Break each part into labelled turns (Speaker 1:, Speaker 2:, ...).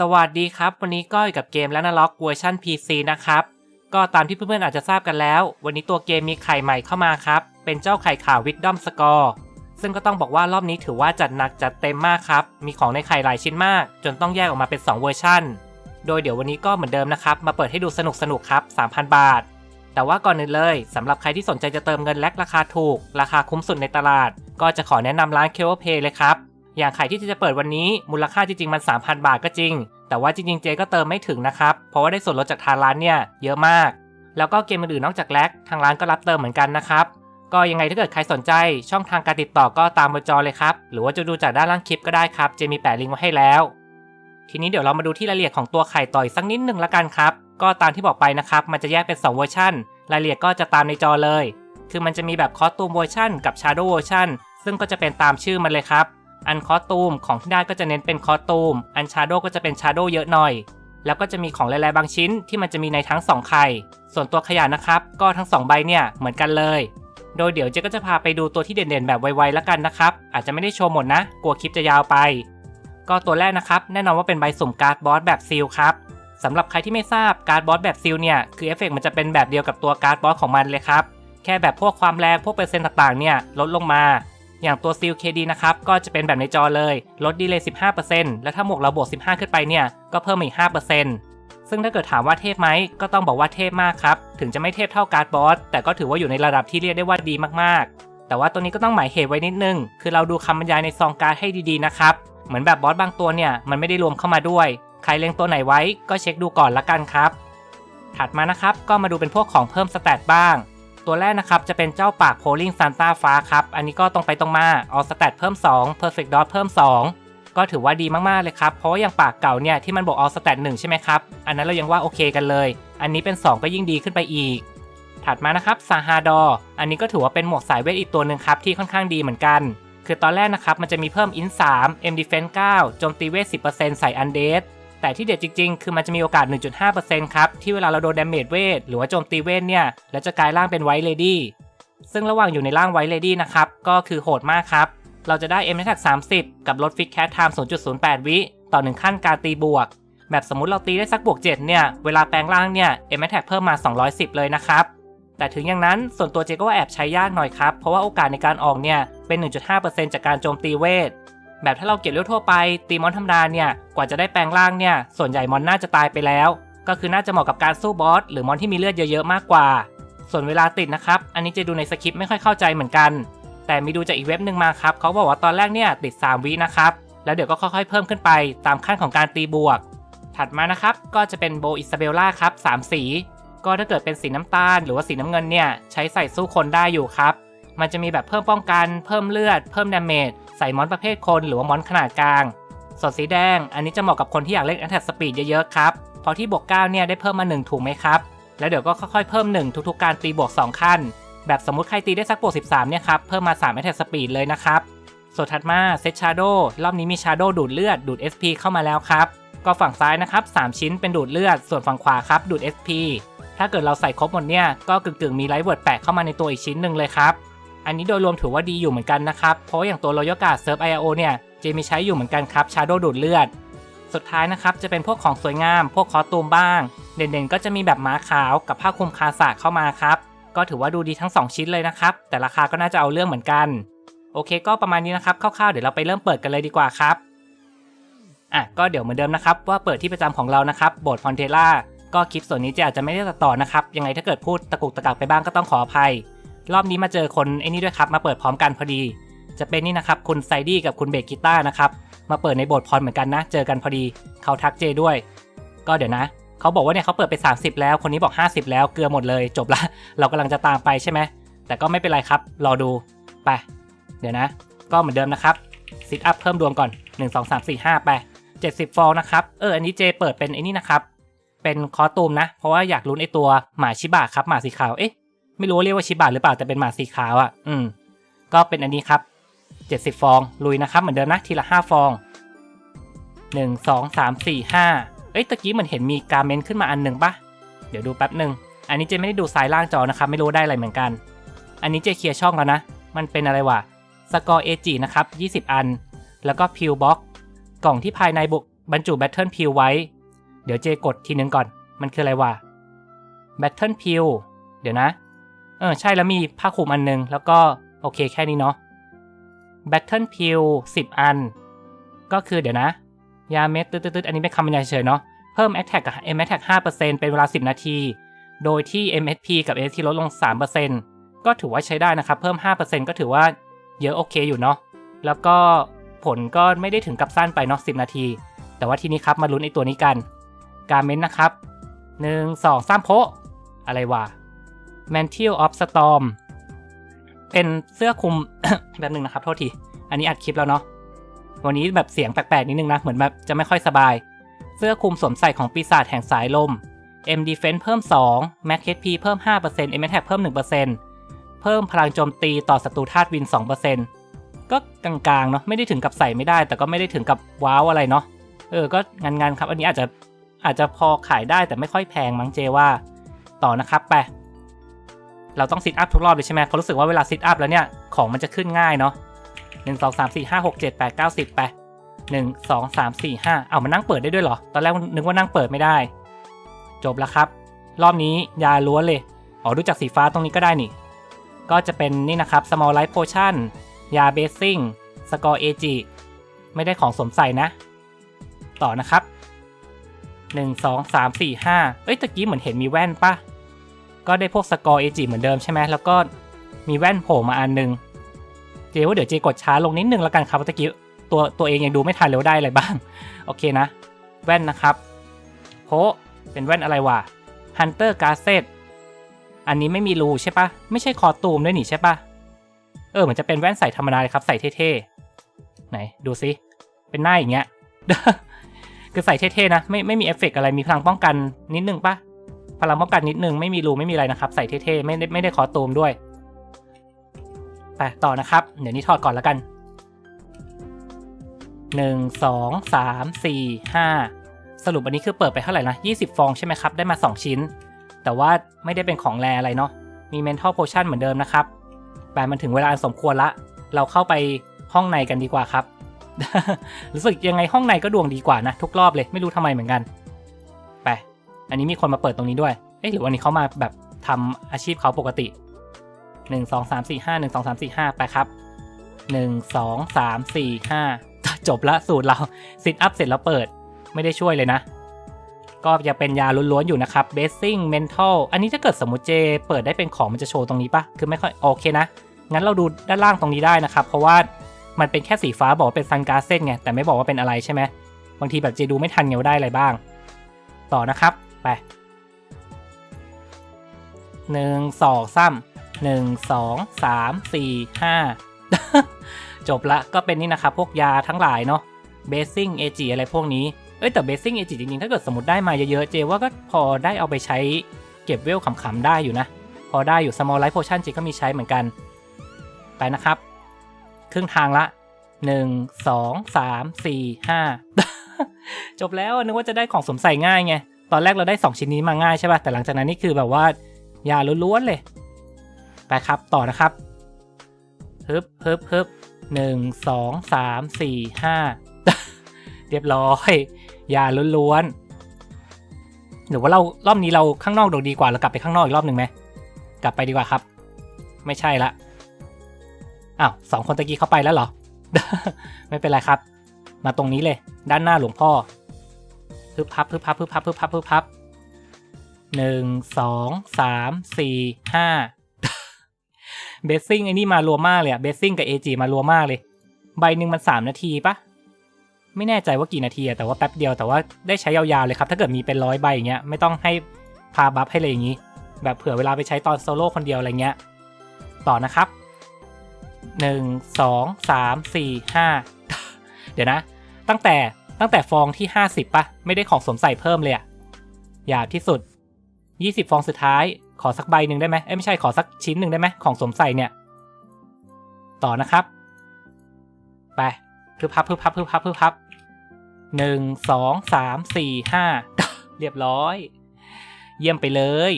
Speaker 1: สวัสดีครับ วันนี้ก็อยู่กับเกมและนล็อกเวอร์ชัน PC นะครับ ก็ตามที่เพื่อนๆอาจจะทราบกันแล้ว วันนี้ตัวเกมมีไข่ใหม่เข้ามาครับ เป็นเจ้าไข่ขาว Wisdom Score ซึ่งก็ต้องบอกว่ารอบนี้ถือว่าจัดหนักจัดเต็มมากครับ มีของในไข่หลายชิ้นมาก จนต้องแยกออกมาเป็น 2 เวอร์ชันโดยเดี๋ยววันนี้ก็เหมือนเดิมนะครับ มาเปิดให้ดูสนุกๆครับ 3,000 บาท แต่ว่าก่อนอื่นเลยสำหรับใครที่สนใจจะเติมเงินแลกราคาถูก ราคาคุ้มสุดในตลาด ก็จะขอแนะนำร้าน k ค o p a y เลยครับอย่างไข่ที่จะเปิดวันนี้มูลค่าจริงๆมัน 3,000 บาทก็จริง แต่ว่าจริงๆเจก็เติมไม่ถึงนะครับ เพราะว่าได้ส่วนลดจากทางร้านเนี่ยเยอะมาก แล้วก็เกมอื่นๆนอกจากแลกทางร้านก็รับเติมเหมือนกันนะครับ ก็ยังไงถ้าเกิดใครสนใจช่องทางการติดต่อก็ตามบนจอเลยครับ หรือว่าจะดูจากด้านล่างคลิปก็ได้ครับ เจมีแปะลิงก์ไว้ให้แล้ว ทีนี้เดี๋ยวเรามาดูที่รายละเอียดของตัวไข่ต่อยสักนิดหนึ่งละกันครับ ก็ตามที่บอกไปนะครับ มันจะแยกเป็น 2 เวอร์ชันรายละเอียดก็จะตามในจอเลย คือมันจะมีแบบคอสตูมเวอร์ชันกับชาร์โดเวอร์ชันซึ่งก็จะเป็นตามชื่อมันเลยครับ อันคอตูมของที่ได้ก็จะเน้นเป็นคอตูม อันชาโดก็จะเป็นชาโดเยอะหน่อย แล้วก็จะมีของหลายๆบางชิ้นที่มันจะมีในทั้ง 2 ไข่ ส่วนตัวขยะนะครับ ก็ทั้ง 2 ใบเนี่ยเหมือนกันเลย โดยเดี๋ยวเจ๊ก็จะพาไปดูตัวที่เด่นๆแบบไวๆแล้วกันนะครับ อาจจะไม่ได้โชว์หมดนะ กลัวคลิปจะยาวไป ก็ตัวแรกนะครับ แน่นอนว่าเป็นใบสุ่มการ์ดบอสแบบซีลครับสำหรับใครที่ไม่ทราบการ์ดบอสแบบซีลเนี่ย คือเอฟเฟกต์มันจะเป็นแบบเดียวกับตัวการ์ดบอสของมันเลยครับ แค่แบบพวกความแรงพวกเปอร์เซ็นต์ต่างๆเนี่ยลดลงมา อย่างตัวซีล KD นะครับ ก็จะเป็นแบบในจอเลย ลดดีเลย์15%แล้วถ้าหมวกเราบวก 15 ขึ้นไปเนี่ย ก็เพิ่มอีก 5%ซึ่งถ้าเกิดถามว่าเทพไหม ก็ต้องบอกว่าเทพมากครับ ถึงจะไม่เทพเท่าการ์ดบอส แต่ก็ถือว่าอยู่ในระดับที่เรียกได้ว่าดีมากๆ แต่ว่าตัวนี้ก็ต้องหมายเหตุไว้นิดนึง คือเราดูคำบรรยายในซองการ์ดให้ดีๆ นะครับ เหมือนแบบบอสบางตัวเนี่ย มันไม่ได้รวมเข้ามาด้วย ใครเล็งตัวไหนไว้ ก็เช็คดูก่อนละกันครับ ถัดมานะครับ ก็มาดูเป็นพวกของเพิ่มสเตตบ้าง ตัวแรกนะครับ จะเป็นเจ้าปากโพลิงซานต้าฟ้าครับ อันนี้ก็ตรงไปตรงมาเอสเตตเพิ่ม 2 Perfect Dot เพิ่ม 2 ก็ถือว่าดีมาก ๆ เลยครับ เพราะว่าอย่างปากเก่าเนี่ย ที่มันบอกเอสเตต1ใช่ไหมครับ อันนั้นเรายังว่าโอเคกันเลย อันนี้เป็น 2 ก็ยิ่งดีขึ้นไปอีก ถัดมานะครับซาฮาดออันนี้ก็ถือว่าเป็นหมวกสายเวทอีกตัวหนึ่งครับที่ค่อนข้างดีเหมือนกัน คือตอนแรกนะครับมันจะมีเพิ่มอิน3 M Defense 9โจมตีเวท10%ใส่อันเดส แต่ที่เด็ดจริงๆ คือมันจะมีโอกาส 1.5%ครับ ที่เวลาเราโดนดาเมจเวทหรือว่าโจมตีเวทเนี่ยแล้วจะกลายร่างเป็นไวท์เลดี้ซึ่งระหว่างอยู่ในร่างไวท์เลดี้นะครับ ก็คือโหดมากครับ เราจะได้ M Attack 30 กับลด Fix Cat Time 0.08 วิต่อ 1 ขั้นการตีบวก แบบสมมติเราตีได้สักบวก 7 เนี่ย เวลาแปลงร่างเนี่ย M Attack เพิ่มมา 210 เลยนะครับแต่ถึงอย่างนั้นส่วนตัวเจก็ว่าแอบใช้ยากหน่อยครับ เพราะว่าโอกาสในการออกเนี่ยเป็น 1.5%จากการโจมตีเวท แบบถ้าเราเก็บเลือดทั่วไป ตีมอนธรรมดาเนี่ยกว่าจะได้แปลงร่างเนี่ยส่วนใหญ่มอนน่าจะตายไปแล้ว ก็คือน่าจะเหมาะกับการสู้บอสหรือมอนที่มีเลือดเยอะๆมากกว่า ส่วนเวลาติดนะครับ อันนี้จะดูในสคริปต์ไม่ค่อยเข้าใจเหมือนกัน แต่มีดูจากอีกเว็บหนึ่งมาครับเขาบอกว่าตอนแรกเนี่ยติด 3 วินะครับแล้วเดี๋ยวก็ค่อยๆเพิ่มขึ้นไปตามขั้นของการตีบวก ถัดมานะครับก็จะเป็นโบอิซาเบลล่าครับ3สี ก็ถ้าเกิดเป็นสีน้ำตาล หรือว่าสีน้ำเงินเนี่ยใช้ใส่สู้คนได้อยู่ครับมันจะมีแบบเพิ่มป้องกัน เพิ่มเลือด เพิ่มดาเมจ ใส่มอนประเภทคนหรือว่ามอนขนาดกลาง ส่วนสีแดง อันนี้จะเหมาะกับคนที่อยากเล่นแอ t แทสปีดเยอะๆครับเพราะที่บวก9เนี่ยได้เพิ่มมา 1 ถูกไหมครับ แล้วเดี๋ยวก็ค่อยๆเพิ่ม 1 ทุกๆการตีบวก 2 ขั้น แบบสมมุติใครตีได้สักบวก13เนี่ยครับ เพิ่มมา3แอ t แทสปีดเลยนะครับ ส่วนถัดมาเซตชาร์โดรอบนี้มีชาร์โดดูดเลือดดูด SP เข้ามาแล้วครับ ก็ฝั่งซ้ายนะครับ3ชิ้นเป็นดูดเลือด ส่วนฝั่งขวาครับดูด SP ถ้าเกิดเราใส่ครบหมดเนี่ยก็กึ่งๆมีไลท์เวิร์ดแปะเข้ามาในตัวอีกชิ้นหนึ่งเลยครับ อันนี้โดยรวมถือว่าดีอยู่เหมือนกันนะครับ เพราะอย่างตัว Royal Guard Surf IO เนี่ยเจมีใช้อยู่เหมือนกันครับ Shadow ดูดเลือด สุดท้ายนะครับจะเป็นพวกของสวยงาม พวกคอตูมบ้าง เด่นๆ ก็จะมีแบบม้าขาวกับผ้าคลุมคาสะเข้ามาครับ ก็ถือว่าดูดีทั้ง 2 ชิ้นเลยนะครับ แต่ราคาก็น่าจะเอาเรื่องเหมือนกัน โอเค ก็ประมาณนี้นะครับคร่าวๆเดี๋ยวเราไปเริ่มเปิดกันเลยดีกว่าครับอะก็เดี๋ยวเหมือนเดิมนะครับว่าเปิดที่ประจำของเรานะครับโบสถ์พอนเทล่าก็คลิปส่วนนี้เจะอาจจะไม่ได้ตัดต่อนะครับยังไงถ้าเกิดพูดตะกุกตะกักไปบ้างก็ต้องขออภัย รอบนี้มาเจอคนไอ้นี่ด้วยครับ มาเปิดพร้อมกันพอดี จะเป็นนี่นะครับ คุณไซดี้กับคุณเบกกีตานะครับ มาเปิดในโบสถ์พรเหมือนกันนะ เจอกันพอดีเขาทักเจด้วย ก็เดี๋ยวนะเขาบอกว่าเนี่ยเขาเปิดไป 30 แล้ว คนนี้บอก 50 แล้วเกลือหมดเลย จบละ เรากำลังจะตามไปใช่ไหมแต่ก็ไม่เป็นไรครับ รอดูไปเดี๋ยวนะ ก็เหมือนเดิมนะครับซิทอัพเพิ่มดวงก่อน 1 2 3 4 5ไป70 ฟองนะครับเอออันนี้เจเปิดเป็นไอ้นี่นะครับเป็นคอตูมนะ เพราะว่าอยากลุ้นไอตัวหมาชิบะครับหมาสีขาวเอ๊ะ ไม่รู้เรียกว่าชิบะหรือเปล่าแต่เป็นหมาสีขาวอะ่ะ อืม ก็เป็นอันนี้ครับ 70 ฟอง ลุยนะครับ เหมือนเดิมนะทีละ 5 ฟอง 1 2 3 4 5 เอ้ยตะกี้เหมือนเห็นมีการเมนขึ้นมาอันหนึ่งปะเดี๋ยวดูแป๊บหนึ่งอันนี้เจไม่ได้ดูซ้ายล่างจอนะครับ ไม่รู้ได้อะไรเหมือนกัน อันนี้เจเคลียร์ช่องแล้วนะ มันเป็นอะไรวะสกอร์เอจินะครับ 20 อัน แล้วก็พิวบ็อกกล่องที่ภายในบวกบรรจุแบตเทิลพิวไว้ เดี๋ยวเจกดทีนึงก่อน มันคืออะไรวะแบตเทิลพิวเดี๋ยวนะ เออใช่แล้วมีผ้าคลุมอันนึง แล้วก็โอเคแค่นี้เนาะแบตเทิลพิวสิบอัน ก็คือเดี๋ยวนะ ยาเม็ดตืดๆอันนี้เป็นคำบรรยายเฉยเนาะ เพิ่ม Attack กับ M Attack 5%เป็นเวลา 10 นาที โดยที่ MSP กับ ST ลดลง 3%ก็ถือว่าใช้ได้นะครับ เพิ่ม 5%ก็ถือว่าเยอะโอเคอยู่เนาะ แล้วก็ผลก็ไม่ได้ถึงกับสั้นไปเนาะ 10 นาที แต่ว่าทีนี้ครับมาลุ้นไอตัวนี้กัน การเมนนะครับ 1 2 3โพอะไรวะ Mantle of Storm เป็นเสื้อคลุมแบบหนึ่งนะครับ โทษที อันนี้อัดคลิปแล้วเนาะวันนี้แบบเสียงแปลกๆนิดนึงนะ เหมือนแบบจะไม่ค่อยสบาย เสื้อคลุมสวมใส่ของปีศาจแห่งสายลม M Defense เพิ่ม 2 Max HP เพิ่ม 5% M Attack เพิ่ม 1%เพิ่มพลังโจมตีต่อศัตรูธาตุวิน 2%ก็กลางๆเนาะไม่ได้ถึงกับใส่ไม่ได้ แต่ก็ไม่ได้ถึงกับว้าวอะไรเนาะเออก็งานๆครับ อันนี้อาจจะอาจจะพอขายได้แต่ไม่ค่อยแพงมั้งเจว่า ต่อนะครับไป เราต้องซิทอัพทุกรอบเลยใช่ไหมเพราะรู้สึกว่าเวลาซิทอัพแล้วเนี่ย ของมันจะขึ้นง่ายเนาะหนึ่งสองสามสี่ห้าหกเจ็ดแปดเก้าสิบไปหนึ่งสองสามสี่ห้าเอามันนั่งเปิดได้ด้วยเหรอ ตอนแรกนึกว่านั่งเปิดไม่ได้ จบแล้วครับ รอบนี้ยาล้วนเลย อ๋อดูจากสีฟ้าตรงนี้ก็ได้นี่ ก็จะเป็นนี่นะครับ small life potion ยาเบสซิ่งสกอร์เอจิไม่ได้ของสมใส่นะ ต่อนะครับ 1 2 3 4 5 เอ้ยตะกี้เหมือนเห็นมีแว่นปะ ก็ได้พวกสกอร์เอจิเหมือนเดิมใช่ไหมแล้วก็มีแว่นโผล่มาอันหนึง เจว่าเดี๋ยวเจกดช้าลงนิดนึงแล้วกันครับเพราะตะกี้ตัวตัวเองยังดูไม่ทันเลยว่าได้อะไรบ้าง โอเคนะ แว่นนะครับโพเป็นแว่นอะไรวะ Hunter g a z e t อันนี้ไม่มีรูใช่ปะไม่ใช่คอตูมด้วยนี่ใช่ปะเออเหมือนจะเป็นแว่นใส่ธรรมดาเลยครับใส่เท่ๆ ไหนดูซิ เป็นหน้าอย่างเงี้ย คือใส่เท่ๆนะ ไม่ไม่มีเอฟเฟกต์อะไรมีพลังป้องกันนิดนึงปะ พลังป้องกันนิดนึงไม่มีรูไม่มีอะไรนะครับ ใส่เท่ๆไม่ได้ไม่ได้คอตูมด้วยไปต่อนะครับ เดี๋ยวนี้ถอดก่อนแล้วกันหนึ่งสองสามสี่ห้าสรุปอันนี้คือเปิดไปเท่าไหร่นะ20 ฟองใช่ไหมครับ ได้มา 2 ชิ้น แต่ว่าไม่ได้เป็นของแรอะไรเนาะมี mental potion เหมือนเดิมนะครับแต่มันถึงเวลาสมควรละ เราเข้าไปห้องในกันดีกว่าครับ รู้สึกยังไงห้องในก็ดวงดีกว่านะ ทุกรอบเลยไม่รู้ทำไมเหมือนกัน อันนี้มีคนมาเปิดตรงนี้ด้วย เอ๊ะหรือวันนี้เขามาแบบทำอาชีพเขาปกติ 1 2 3 4 5 1 2 3 4 5 ไปครับ 1 2 3 4 5 จบละสูตรเราซิทอัพเสร็จแล้วเปิดไม่ได้ช่วยเลยนะ ก็จะเป็นยาล้วนๆอยู่นะครับเบสซิ่งเมนทัลอันนี้ถ้าเกิดสมมติเจ เปิดได้เป็นของมันจะโชว์ตรงนี้ปะคือไม่ค่อยโอเคนะ งั้นเราดูด้านล่างตรงนี้ได้นะครับ เพราะว่ามันเป็นแค่สีฟ้าบอกเป็นซันการ์เซนไงแต่ไม่บอกว่าเป็นอะไรใช่ไหมบางทีแบบเจดูไม่ทันไงว่าได้อะไรบ้าง ต่อนะครับ ไปหนึ่งสองสามหนึ่งสองสามสี่ห้าจบละก็เป็นนี่นะครับ พวกยาทั้งหลายเนาะเบสซิ่งเอจิอะไรพวกนี้ เอ้ยแต่เบสซิ่งเอจิจริงๆ ถ้าเกิดสมมติได้มาเยอะๆ เจว่าก็พอได้เอาไปใช้เก็บเวลขำๆได้อยู่นะ พอได้อยู่ small life potion จริงก็มีใช้เหมือนกัน ไปนะครับ ครึ่งทางละ 1 2 3 4 5 จบแล้วนึกว่าจะได้ของสมใส่ง่ายไง ตอนแรกเราได้ 2 ชิ้นนี้มาง่ายใช่ป่ะ แต่หลังจากนั้นนี่คือแบบว่ายาล้วนๆเลย ไปครับต่อนะครับฮึบฮึบฮึบหนึ่งสองสามสี่ห้าเรียบร้อย ยาล้วนๆหรือว่าเรารอบนี้เราข้างนอกดูดีกว่าเรากลับไปข้างนอกอีกรอบหนึ่งไหมกลับไปดีกว่าครับ ไม่ใช่ละอ้าวสองคนตะกี้เข้าไปแล้วเหรอ ไม่เป็นไรครับ มาตรงนี้เลย ด้านหน้าหลวงพ่อ พึบพับพึบพับพึบพับพึบพับพึบพับหนึ่งสองสามสี่ห้าเบสซิ่งไอ้นี่มารัวมากเลยอะเบสซิ่งกับเอจีมารัวมากเลย ใบหนึ่งมันสามนาทีปะไม่แน่ใจว่ากี่นาทีอะแต่ว่าแป๊บเดียวแต่ว่าได้ใช้ยาวๆเลยครับ ถ้าเกิดมีเป็นร้อยใบอย่างเงี้ยไม่ต้องให้พาบัฟให้เลยอย่างงี้ แบบเผื่อเวลาไปใช้ตอนโซโล่คนเดียวอะไรเงี้ย ต่อนะครับหนึ่งสองสามสี่ห้าเดี๋ยวนะ ตั้งแต่ ตั้งแต่ฟองที่ห้าสิบปะไม่ได้ของสวมใส่เพิ่มเลยอะหยาบที่สุดยี่สิบฟองสุดท้าย ขอสักใบหนึ่งได้ไหมเอ้ยไม่ใช่ขอสักชิ้นหนึ่งได้ไหมของสวมใส่เนี่ย ต่อนะครับ ไปพึบพับพึบพับพึบพับพึบพับหนึ่งสองสามสี่ห้าเรียบร้อย เยี่ยมไปเลย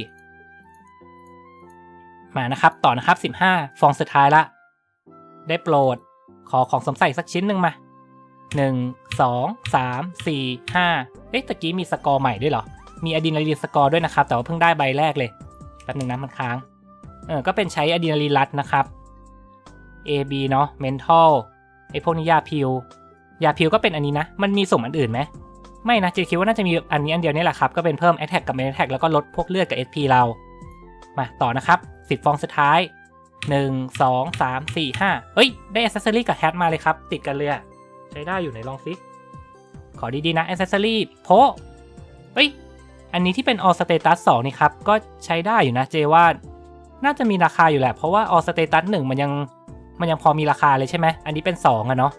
Speaker 1: มานะครับ ต่อนะครับสิบห้าฟองสุดท้ายละ ได้โปรด ขอของสวมใส่สักชิ้นหนึ่งมา หนึ่งสองสามสี่ห้าเอ๊ะตะกี้มีสกอร์ใหม่ด้วยเหรอ มีอะดรีนาลีนสกอร์ด้วยนะครับ แต่ว่าเพิ่งได้ใบแรกเลยแป๊บนึงนะมันค้าง เออ ก็เป็นใช้อะดรีนาลีนรัดนะครับ A B เนาะ mental ไอพวกนี้ยาพิวยาพิวก็เป็นอันนี้นะ มันมีสุ่มอันอื่นไหม ไม่นะเจคิดว่าน่าจะมีอันนี้อันเดียวนี่แหละครับ ก็เป็นเพิ่ม attack กับ main attack แล้วก็ลดพวกเลือดกับ SP เรา มาต่อนะครับสิบฟองสุดท้าย 1 2 3 4 5เอ้ย ได้ accessory กับ hat มาเลยครับ ติดกันเลยอะ ช้ได้อยู่ไหนลองซิขอดี ๆ นะ accessory โพเอ้ย อันนี้ที่เป็น all status 2 นี่ครับ ก็ใช้ได้อยู่นะเจว่า น่าจะมีราคาอยู่แหละ เพราะว่า all status 1 มันยัง มันยังพอมีราคาเลยใช่ไหม อันนี้เป็น 2อะเนาะ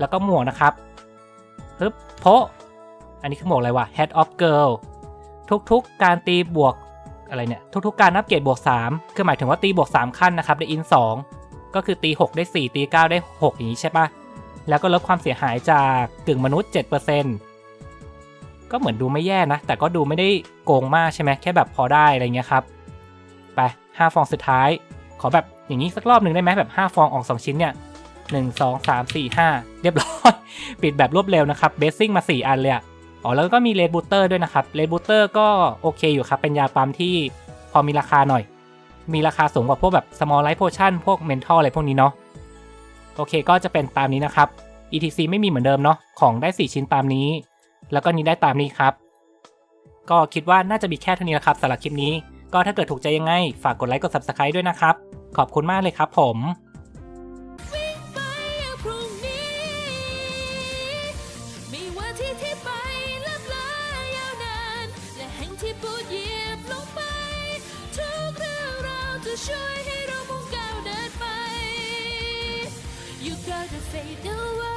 Speaker 1: แล้วก็หมวกนะครับฮึบโพอันนี้คือหมวกอะไรวะ head of girl ทุกๆการตีบวกอะไรเนี่ย ทุกๆการนับเกรดบวก 3 คือหมายถึงว่าตีบวก 3 ขั้นนะครับ ได้อิน 2 ก็คือตี 6 ได้ 4 ตี 9 ได้ 6 อย่างนี้ใช่ปะ แล้วก็ลดความเสียหายจากกึ่งมนุษย์ 7%ก็เหมือนดูไม่แย่นะ แต่ก็ดูไม่ได้โกงมากใช่ไหมแค่แบบพอได้อะไรเงี้ยครับ ไป 5 ฟองสุดท้าย ขอแบบอย่างนี้สักรอบหนึ่งได้ไหมแบบ 5 ฟองออก 2 ชิ้นเนี่ย1 2 3 4 5เรียบร้อย ปิดแบบรวดเร็วนะครับเบสซิ่งมา 4 อันเลยอะอ๋อแล้วก็มีเลดบูเตอร์ด้วยนะครับเลดบูเตอร์ก็โอเคอยู่ครับ เป็นยาปั๊มที่พอมีราคาหน่อย มีราคาสูงกว่าพวกแบบ small life potion พวก mental อะไรพวกนี้เนาะ โอเคก็จะเป็นตามนี้นะครับ etc ไม่มีเหมือนเดิมเนาะของได้ 4 ชิ้นตามนี้ แล้วก็นี้ได้ตามนี้ครับ ก็คิดว่าน่าจะมีแค่เท่านี้แหละครับสำหรับคลิปนี้ ก็ถ้าเกิดถูกใจยังไง ฝากกดไลค์กด subscribe ด้วยนะครับ ขอบคุณมากเลยครับผม
Speaker 2: ช่วยให้ fade away